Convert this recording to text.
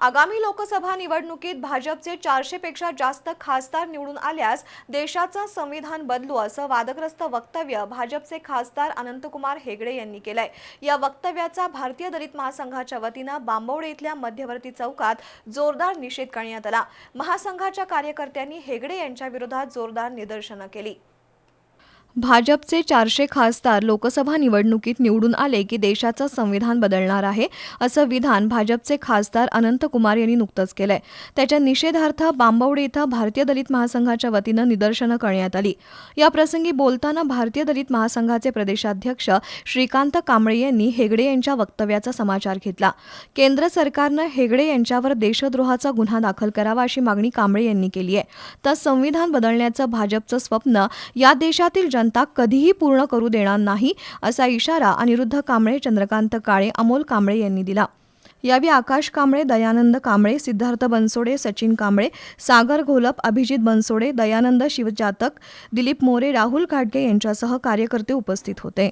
आगामी लोकसभा निवडणुकीत भाजपचे चारशेपेक्षा जास्त खासदार निवडून आल्यास देशाचं संविधान बदलू असं वादग्रस्त वक्तव्य भाजपचे खासदार अनंतकुमार हेगडे यांनी केलंय. या वक्तव्याचा भारतीय दलित महासंघाच्या वतीनं बांबवडे इथल्या मध्यवर्ती चौकात जोरदार निषेध करण्यात आला. महासंघाच्या कार्यकर्त्यांनी हेगडे यांच्या विरोधात जोरदार निदर्शनं केली. भाजपचे चारशे खासदार लोकसभा निवडणुकीत निवडून आले की देशाचं संविधान बदलणार आहे असं विधान भाजपचे खासदार अनंत कुमार यांनी नुकतंच केलंय. त्याच्या निषेधार्थ बांबवडे इथं भारतीय दलित महासंघाच्या वतीनं निदर्शनं करण्यात आली. या प्रसंगी बोलताना भारतीय दलित महासंघाचे प्रदेशाध्यक्ष श्रीकांत कांबळे यांनी हेगडे यांच्या वक्तव्याचा समाचार घेतला. केंद्र सरकारनं हेगडे यांच्यावर देशद्रोहाचा गुन्हा दाखल करावा अशी मागणी कांबळे यांनी केली आहे तर संविधान बदलण्याचं भाजपचं स्वप्न या देशातील जनता कधीही पूर्ण करू देणार नाही असा इशारा अनिरुद्ध कांबळे चंद्रकांत काळे अमोल कांबळे यांनी दिला. यावेळी आकाश कांबळे दयानंद कांबळे सिद्धार्थ बनसोडे सचिन कांबळे सागर घोलप अभिजित बनसोडे दयानंद शिवजातक दिलीप मोरे राहुल घाटगे यांच्यासह कार्यकर्ते उपस्थित होते.